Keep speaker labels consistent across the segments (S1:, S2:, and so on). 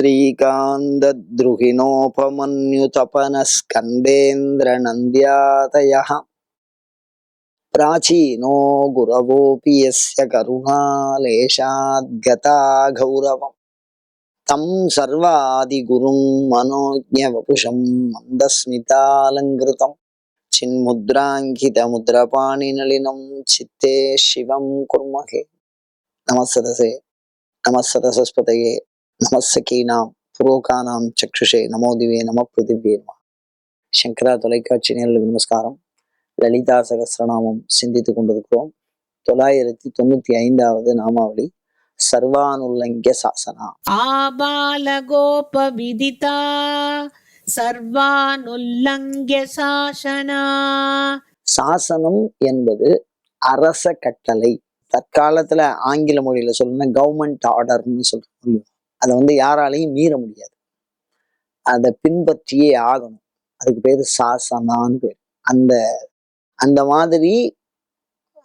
S1: श्रीकान्तद्रुहिणोपमन्युतपनस्कन्देन्द्रनन्द्यातयः प्राचीनो गुरवोऽपि यस्य करुणालेशाद्गता गौरवम् तं सर्वादिगुरुं मनोज्ञवपुषं मन्दस्मितालङ्कृतं चिन्मुद्राङ्कितमुद्रपाणिनलिनं चित्ते शिवं कुर्महे नमः सदसे நமசகீனாம் புரோகானாம் சக்ஷுஷே நமோதிவே நம பிருதிவே சங்கரா தொலைக்காட்சி நேர்களுக்கு நமஸ்காரம். லலிதா சகசிரநாமம் சிந்தித்து கொண்டிருக்கிறோம். தொள்ளாயிரத்தி தொண்ணூத்தி ஐந்தாவது நாமாவளி சர்வானுல்லங்க சாசனா.
S2: ஆபால கோப விதிதா சர்வானுல்லங்க சாசனா.
S1: சாசனம் என்பது அரச கட்டளை. தற்காலத்துல ஆங்கில மொழியில சொல்லணும்னா கவர்மெண்ட் ஆர்டர்னு சொல்றோம் அதை வந்து யாராலையும் மீற முடியாது. அதை பின்பற்றியே ஆகணும். அதுக்கு பேரு சாசனான்னு பேர். அந்த அந்த மாதிரி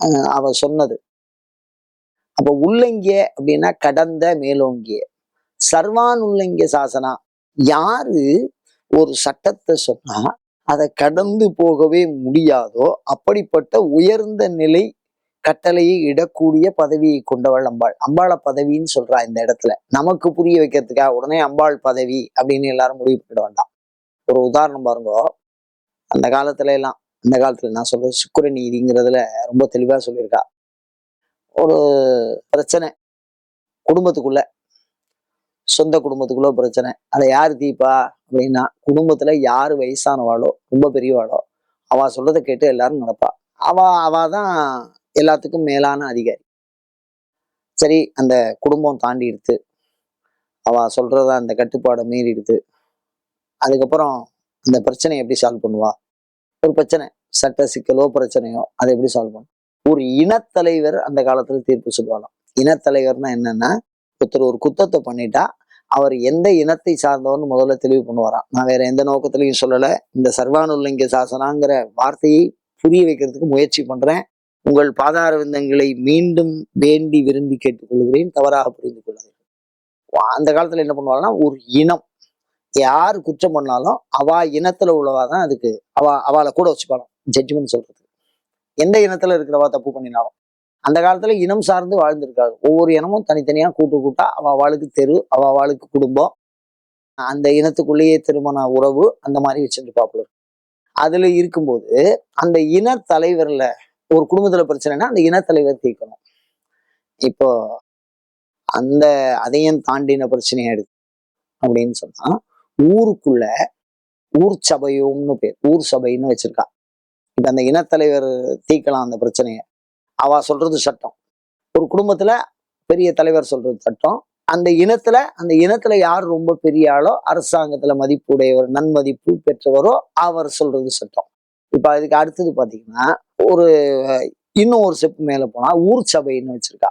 S1: அஹ், அவ சொன்னது. அப்ப உள்ளங்கிய அப்படின்னா கடந்த மேலோங்கிய சர்வான் உள்ளங்கிய சாசனா. யாரு ஒரு சட்டத்தை சொன்னா அதை கடந்து போகவே முடியாதோ அப்படிப்பட்ட உயர்ந்த நிலை கட்டளையை இடக்கூடிய பதவியை கொண்டவள் அம்பாள். அம்பாள பதவின்னு சொல்றா இந்த இடத்துல. நமக்கு புரிய வைக்கிறதுக்காக உடனே அம்பாள் பதவி அப்படின்னு எல்லாரும் முடிவு பண்ணிட வேண்டாம். ஒரு உதாரணம் பாருங்க. அந்த காலத்துல எல்லாம் அந்த காலத்துல நான் சொல்றது சுக்கர நீதிங்கிறதுல ரொம்ப தெளிவா சொல்லியிருக்கா. ஒரு பிரச்சனை. குடும்பத்துக்குள்ள. சொந்த குடும்பத்துக்குள்ள பிரச்சனை. அதை யார் தீப்பா? அப்படின்னா குடும்பத்துல யாரு வயசானவாளோ ரொம்ப பெரியவாளோ அவ சொல்றதை கேட்டு எல்லாரும் நடப்பா. அவ அவ தான் எல்லாத்துக்கும் மேலான அதிகாரி. சரி அந்த குடும்பம் தாண்டி எடுத்து அவ சொல்கிறத அந்த கட்டுப்பாடை மீறி எடுத்து அதுக்கப்புறம் அந்த பிரச்சனையை எப்படி சால்வ் பண்ணுவா? ஒரு பிரச்சனை சட்ட சிக்கலோ பிரச்சனையோ அதை எப்படி சால்வ் பண்ணும் ஒரு இனத்தலைவர் அந்த காலத்துல தீர்ப்பு சொல்லுவாங்க இனத்தலைவர்னா என்னன்னா ஒருத்தர் ஒரு குத்தத்தை பண்ணிட்டா அவர் எந்த இனத்தை சார்ந்தவர்னு முதல்ல தெளிவு பண்ணுவாராம். நான் வேற எந்த நோக்கத்திலையும் சொல்லலை. இந்த சர்வானுல்லங்க சாசனாங்கிற வார்த்தையை புரிய வைக்கிறதுக்கு முயற்சி பண்றேன். உங்கள் பாதார விந்தங்களை மீண்டும் வேண்டி விரும்பி கேட்டுக்கொள்கிறேன். தவறாக புரிந்து கொள்ளாதீர்கள். அந்த காலத்துல என்ன பண்ணுவாங்கன்னா ஒரு இனம். யார் குற்றம் பண்ணாலும் அவா இனத்துல உள்ளவா தான் அதுக்கு அவா அவளை கூட வச்சுப்பாலும் ஜட்ஜ்மெண்ட் சொல்றது எந்த இனத்துல இருக்கிறவா தப்பு பண்ணினாலும். அந்த காலத்துல இனம் சார்ந்து வாழ்ந்திருக்காரு ஒவ்வொரு இனமும் தனித்தனியா கூட்டு கூட்டா அவ அவளுக்கு தெரு அவ அவளுக்கு குடும்பம். அந்த இனத்துக்குள்ளேயே திருமண உறவு அந்த மாதிரி வச்சுட்டு பாப்புல அதுல இருக்கும்போது அந்த இன தலைவர்ல ஒரு குடும்பத்துல பிரச்சனைனா அந்த இனத்தலைவர் தீர்க்கணும் இப்போ அந்த அதையும் தாண்டின பிரச்சனையா எடுக்கு அப்படின்னு சொன்னா ஊருக்குள்ள ஊர் சபையும்னு பேர் ஊர் சபைன்னு வச்சிருக்கா. இப்ப அந்த இனத்தலைவர் தீர்க்கலாம் அந்த பிரச்சனைய. அவ சொல்றது சட்டம். ஒரு குடும்பத்துல பெரிய தலைவர் சொல்றது சட்டம். அந்த இனத்துல அந்த இனத்துல யார் ரொம்ப பெரிய ஆளோ அரசாங்கத்துல மதிப்புடையவர் நன்மதிப்பு பெற்றவரோ அவர் சொல்றது சட்டம். இப்போ அதுக்கு அடுத்தது பார்த்தீங்கன்னா ஒரு இன்னும் ஒரு ஸ்டெப் மேலே போனால் ஊர் சபைன்னு வச்சுருக்கா.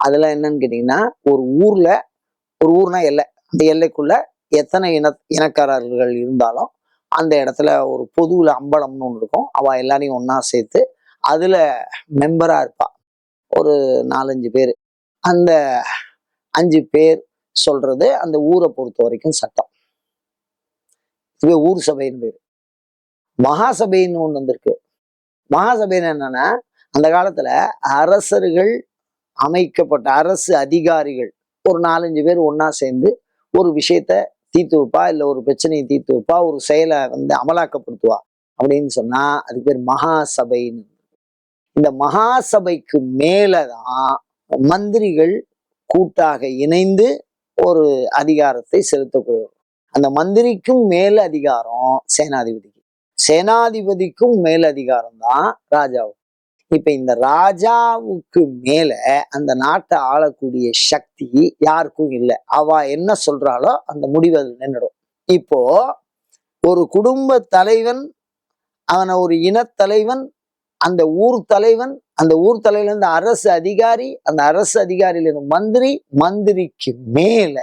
S1: அதில் என்னன்னு கேட்டிங்கன்னா ஒரு ஊரில் ஒரு ஊர்னா எல்லை. அந்த எல்லைக்குள்ள எத்தனை இன இனக்காரர்கள் இருந்தாலும் அந்த இடத்துல ஒரு பொதுவில் அம்பலம்னு ஒன்று இருக்கும். அவள் எல்லாரையும் ஒன்றா சேர்த்து அதில் மெம்பராக இருப்பாள் ஒரு நாலஞ்சு பேர். அந்த அஞ்சு பேர் சொல்றது அந்த ஊரை பொறுத்த வரைக்கும் சட்டம். இதுவே ஊர் சபைன்னு பேர். மகாசபைன்னு ஒண்ணு வந்திருக்கு. மகாசபைன்னு என்னன்னா அந்த காலத்துல அரசர்கள் அமைக்கப்பட்ட அரசு அதிகாரிகள் ஒரு நாலஞ்சு பேர் ஒன்னா சேர்ந்து ஒரு விஷயத்த தீர்த்து வைப்பா இல்ல ஒரு பிரச்சனையை தீர்த்து வைப்பா ஒரு செயலை வந்து அமலாக்கப்படுத்துவா அப்படின்னு சொன்னா அதுக்கு பேர் மகாசபைன்னு. இந்த மகாசபைக்கு மேலதான் மந்திரிகள் கூட்டாக இணைந்து ஒரு அதிகாரத்தை செலுத்தக்கூடியவர் அந்த மந்திரிக்கும் மேல் அதிகாரம் சேனாதிபதிக்கு. சேனாதிபதிக்கும் மேலதிகாரம் தான் ராஜாவுக்கு இப்ப இந்த ராஜாவுக்கு மேல அந்த நாட்டை ஆளக்கூடிய சக்தி யாருக்கும் இல்லை. அவ என்ன சொல்றாளோ அந்த முடிவு அதில் நின்றுடும். இப்போ ஒரு குடும்ப தலைவன் அவனை ஒரு இனத்தலைவன் அந்த ஊர் தலைவன் அந்த ஊர் தலைவன் அரசு அதிகாரி அந்த அரசு அதிகாரியிலிருந்து மந்திரி மந்திரிக்கு மேல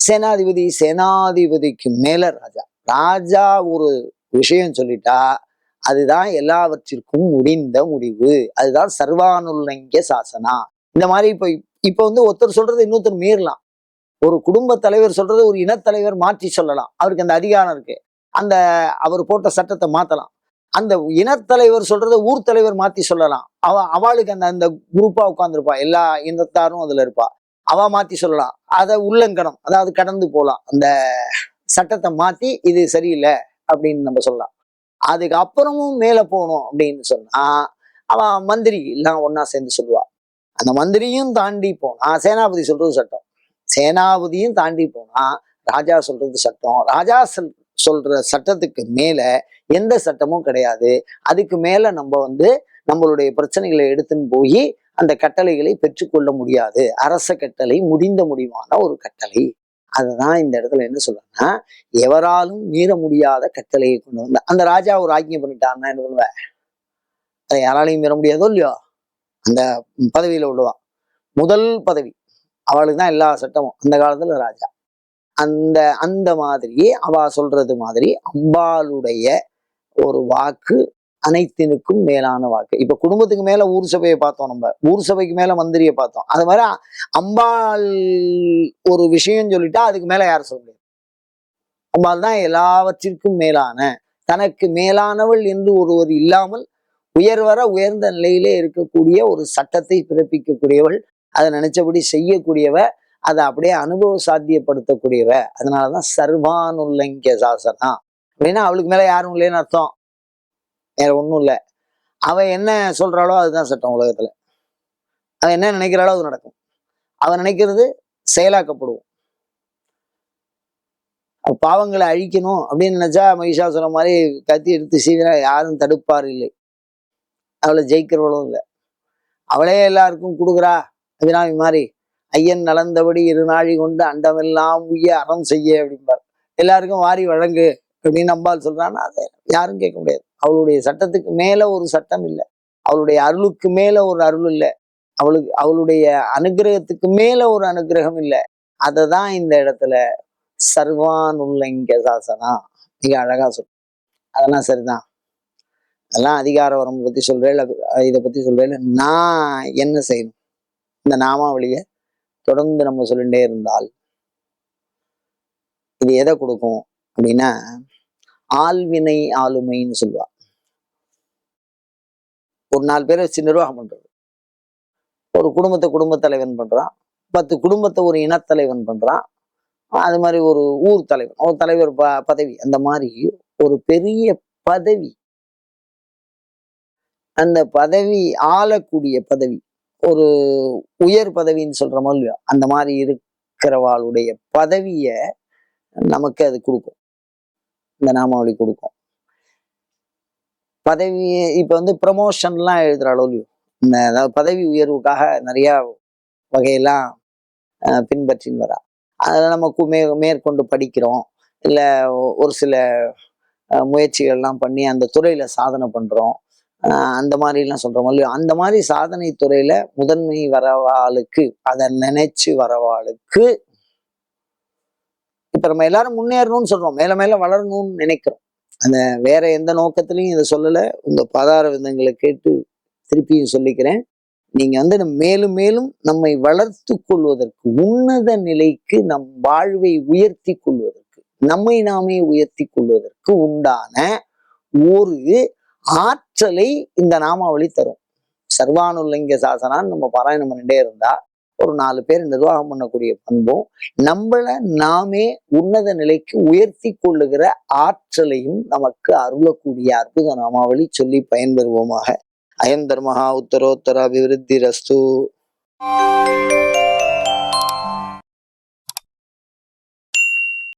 S1: சேனாதிபதி சேனாதிபதிக்கு மேல ராஜா. ராஜா ஒரு விஷயம் சொல்லிட்டா அதுதான் எல்லாவற்றிற்கும் முடிந்த முடிவு. அதுதான் சர்வானுல்லங்கிய சாசனா. இந்த மாதிரி இப்ப இப்ப வந்து ஒருத்தர் சொல்றது இன்னொருத்தர் மீறலாம். ஒரு குடும்ப தலைவர் சொல்றது ஒரு இனத்தலைவர் மாற்றி சொல்லலாம். அவருக்கு அந்த அதிகாரம் இருக்கு. அந்த அவர் போட்ட சட்டத்தை மாத்தலாம். அந்த இனத்தலைவர் சொல்றத ஊர் தலைவர் மாத்தி சொல்லலாம். அவ அவளுக்கு அந்த அந்த குரூப்பா உட்காந்துருப்பா எல்லா இனத்தாரும் அதுல இருப்பா. அவ மாத்தி சொல்லலாம். அதை உள்ளங்கடம் அதாவது கடந்து போலாம். அந்த சட்டத்தை மாத்தி இது சரியில்லை அப்படின்னு நம்ம சொல்லலாம். அதுக்கு அப்புறமும் மேல போகணும் அப்படின்னு சொன்னா அவன் மந்திரி எல்லாம் ஒன்னா சேர்ந்து சொல்லுவா. அந்த மந்திரியும் தாண்டி போனா சேனாபதி சொல்றது சட்டம். சேனாபதியும் தாண்டி போனா ராஜா சொல்றது சட்டம். ராஜா சொல் சொல்ற சட்டத்துக்கு மேல எந்த சட்டமும் கிடையாது. அதுக்கு மேல நம்ம வந்து நம்மளுடைய பிரச்சனைகளை எடுத்துன்னு போய் அந்த கட்டளைகளை பெற்றுக்கொள்ள முடியாது. அரச கட்டளை முடிந்த முடிவான ஒரு கட்டளை. அதுதான் இந்த இடத்துல என்ன சொல்றேன்னா எவராலும் மீற முடியாத கட்டளையை கொண்டு வந்த அந்த ராஜா ஒரு ஆజ్ఞை பண்ணிட்டாருன்னா என்ன பண்ணுவேன் அதை யாராலையும் மீற முடியாதோ இல்லையோ? அந்த பதவியில உள்ளவா முதல் பதவி. அவளுக்கு தான் எல்லா சட்டமும். அந்த காலத்துல ராஜா. அந்த அந்த மாதிரி அவ சொல்றது மாதிரி அம்பாளுடைய ஒரு வாக்கு அனைத்தினுக்கும் மேலான வாக்கு இப்ப குடும்பத்துக்கு மேல ஊர் சபையை பார்த்தோம் நம்ம. ஊர் சபைக்கு மேல மந்திரியை பார்த்தோம். அது மாதிரி அம்பாள் ஒரு விஷயம் சொல்லிட்டா அதுக்கு மேல யாரும் சொல்ல முடியாது. அம்பாள் தான் எல்லாவற்றிற்கும் மேலான. தனக்கு மேலானவள் என்று ஒருவர் இல்லாமல் உயர்வர உயர்ந்த நிலையிலே இருக்கக்கூடிய ஒரு சட்டத்தை பிறப்பிக்கக்கூடியவள் அதை நினைச்சபடி செய்யக்கூடியவ அதை அப்படியே அனுபவ சாத்தியப்படுத்தக்கூடியவ அதனாலதான் சர்வானுல்லங்க சாசனா. அப்படின்னா அவளுக்கு மேல யாரும் இல்லைன்னு அர்த்தம். வேற ஒண்ணும் இல்லை. அவ என்ன சொல்றாளோ அதுதான் சட்டம் உலகத்துல. அவ என்ன நினைக்கிறாளோ அது நடக்கும். அவ நினைக்கிறது செயலாக்கப்படும் பாவங்களை அழிக்கணும் அப்படின்னு நினைச்சா சொன்ன மாதிரி கத்தி எடுத்து சீவிரா யாரும் தடுப்பார் இல்லை. அவளை ஜெயிக்கிறவளும் இல்லை. அவளே எல்லாருக்கும் கொடுக்குறா. அபிராமி மாதிரி ஐயன் நலந்தபடி இரு நாழி கொண்டு அண்டமெல்லாம் உய்ய அறம் செய்ய அப்படிம்பார். எல்லாருக்கும் வாரி வழங்கு அப்படின்னு அம்பாள் சொல்றான்னா அதை யாரும் கேட்க முடியாது. அவளுடைய சட்டத்துக்கு மேல ஒரு சட்டம் இல்லை. அவளுடைய அருளுக்கு மேல ஒரு அருள் இல்லை. அவளுக்கு அவளுடைய அனுகிரகத்துக்கு மேல ஒரு அனுகிரகம் இல்லை. அதை தான் இந்த இடத்துல சர்வானுள்ளங்க சாசனா மிக அழகா சொல் அதெல்லாம் சரிதான். அதெல்லாம் அதிகார வரம்பு பத்தி சொல்றேன் இதை பத்தி சொல்கிறேன் நான் என்ன செய்யணும்? இந்த நாமாவளியை தொடர்ந்து நம்ம சொல்லிகிட்டே இருந்தால் இது எதை கொடுக்கும் அப்படின்னா ஆள்வினை ஆளுமைன்னு சொல்லுவா. ஒரு நாலு பேரை வச்சு நிர்வாகம் பண்றது. ஒரு குடும்பத்தை குடும்ப தலைவன் பண்றான். பத்து குடும்பத்தை ஒரு இனத்தலைவன் பண்றான். அது மாதிரி ஒரு ஊர் தலைவன் ஒரு தலைவர் ப பதவி அந்த மாதிரி ஒரு பெரிய பதவி. அந்த பதவி ஆளக்கூடிய பதவி ஒரு உயர் பதவின்னு சொல்ற மாதிரி அந்த மாதிரி இருக்கிறவாளுடைய பதவிய நமக்கு அது கொடுக்கும். இந்த நாமாவளி கொடுக்கும். பதவி இப்போ வந்து ப்ரமோஷன்லாம் எழுதுகிற அளவுலையும் இந்த அதாவது பதவி உயர்வுக்காக நிறையா வகையெல்லாம் பின்பற்றின்னு வரா. அதில் நம்ம கு- மே மேற்கொண்டு படிக்கிறோம். இல்லை ஒரு சில முயற்சிகள்லாம் பண்ணி அந்த துறையில சாதனை பண்றோம். அந்த மாதிரிலாம் சொல்றோம். இல்லையோ அந்த மாதிரி சாதனை துறையில முதன்மை வரவாளுக்கு அதை நினைச்சு வரவாளுக்கு இப்போ நம்ம எல்லாரும் முன்னேறணும்னு சொல்றோம். மேல மேல வளரணும்னு நினைக்கிறோம். அந்த வேற எந்த நோக்கத்திலையும் இதை சொல்லல. உங்க பதார விதங்களை கேட்டு திருப்பியும் சொல்லிக்கிறேன். நீங்க வந்து மேலும் மேலும் நம்மை வளர்த்து கொள்வதற்கு உன்னத நிலைக்கு நம் வாழ்வை உயர்த்தி கொள்வதற்கு நம்மை நாமே உயர்த்தி கொள்வதற்கு உண்டான ஒரு ஆற்றலை இந்த நாமாவளி தரும். சர்வானுல்லங்க சாசனான்னு நம்ம பாராயணம் பண்ணிட்டே இருந்தா ஒரு நாலு பேர் நிர்வாகம் பண்ணக்கூடிய பண்பும் நம்மள நாமே உன்னத நிலைக்கு உயர்த்தி கொள்ளுகிற ஆற்றலையும் நமக்கு அருளக்கூடிய அற்புத நாமாவளி சொல்லி பயன்பெறுவோமாக. அயம் தர்மஹா உத்தரோத்தர அபிவிருத்தி ரஸ்து